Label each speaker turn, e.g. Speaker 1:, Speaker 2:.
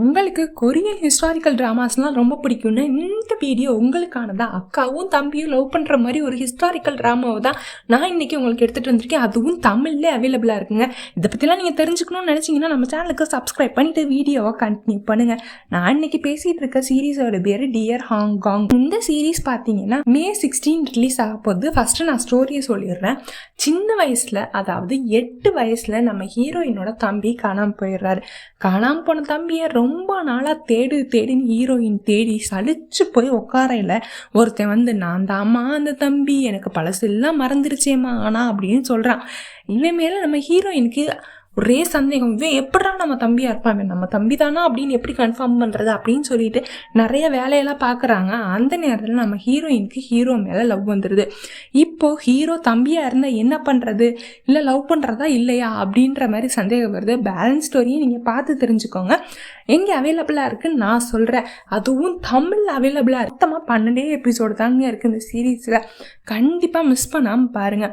Speaker 1: உங்களுக்கு Korean historical ட்ராமாஸ்லாம் ரொம்ப பிடிக்கும்னா இந்த வீடியோ உங்களுக்கானதா? அக்காவும் தம்பியும் லவ் பண்ணுற மாதிரி ஒரு ஹிஸ்டாரிக்கல் ட்ராமாவை தான் நான் இன்னைக்கு உங்களுக்கு எடுத்துகிட்டு வந்திருக்கேன். அதுவும் தமிழ்ல அவைலபிளாக இருக்குங்க. இதை பற்றிலாம் நீங்கள் தெரிஞ்சுக்கணும்னு நினச்சிங்கன்னா நம்ம சேனலுக்கு சப்ஸ்கிரைப் பண்ணிட்டு வீடியோவை கண்டினியூ பண்ணுங்கள் நான் இன்னைக்கு பேசிகிட்டு இருக்க சீரீஸோட பேர் டியர் ஹாங்காங் இந்த சீரீஸ் பார்த்தீங்கன்னா மே சிக்ஸ்டீன் ரிலீஸ் ஆக போகுது. ஃபஸ்ட்டு நான் ஸ்டோரியை சொல்லிடுறேன். சின்ன வயசில் அதாவது எட்டு வயசில் நம்ம ஹீரோயினோட தம்பி காணாமல் போயிடுறாரு. காணாமல் போன தம்பியை ரொம்ப ரொம்ப நாளாக தேடு தேடின்னு ஹீரோயின் தேடி சலிச்சு போய் உட்காரையில் ஒருத்தன் வந்து நான் தாம்மா அந்த தம்பி எனக்கு பழசெல்லாம் மறந்துருச்சேம்மா ஆனா அப்படின்னு சொல்கிறான் இவன் மேலே நம்ம ஹீரோயினுக்கு ஒரே சந்தேகம் இவன் எப்படா நம்ம தம்பியாக இருப்பான் நம்ம தம்பி தானா அப்படின்னு எப்படி கன்ஃபார்ம் பண்ணுறது அப்படின்னு சொல்லிட்டு நிறைய வேலையெல்லாம் பார்க்குறாங்க அந்த நேரத்தில் நம்ம ஹீரோயினுக்கு ஹீரோ மேலே லவ் வந்துடுது இப்போது ஹீரோ தம்பியாக இருந்தால் என்ன பண்ணுறது இல்லை லவ் பண்ணுறதா இல்லையா? அப்படின்ற மாதிரி சந்தேகம் வருது. பேலன்ஸ் ஸ்டோரியை நீங்கள் பார்த்து தெரிஞ்சுக்கோங்க. எங்கே அவைலபிளாக இருக்குன்னு நான் சொல்கிறேன் அதுவும் தமிழில் அவைலபிளாக மொத்தமாக பன்னெண்டே எபிசோடு தாங்க இருக்குது இந்த சீரீஸில் கண்டிப்பாக மிஸ் பண்ணாமல் பாருங்கள்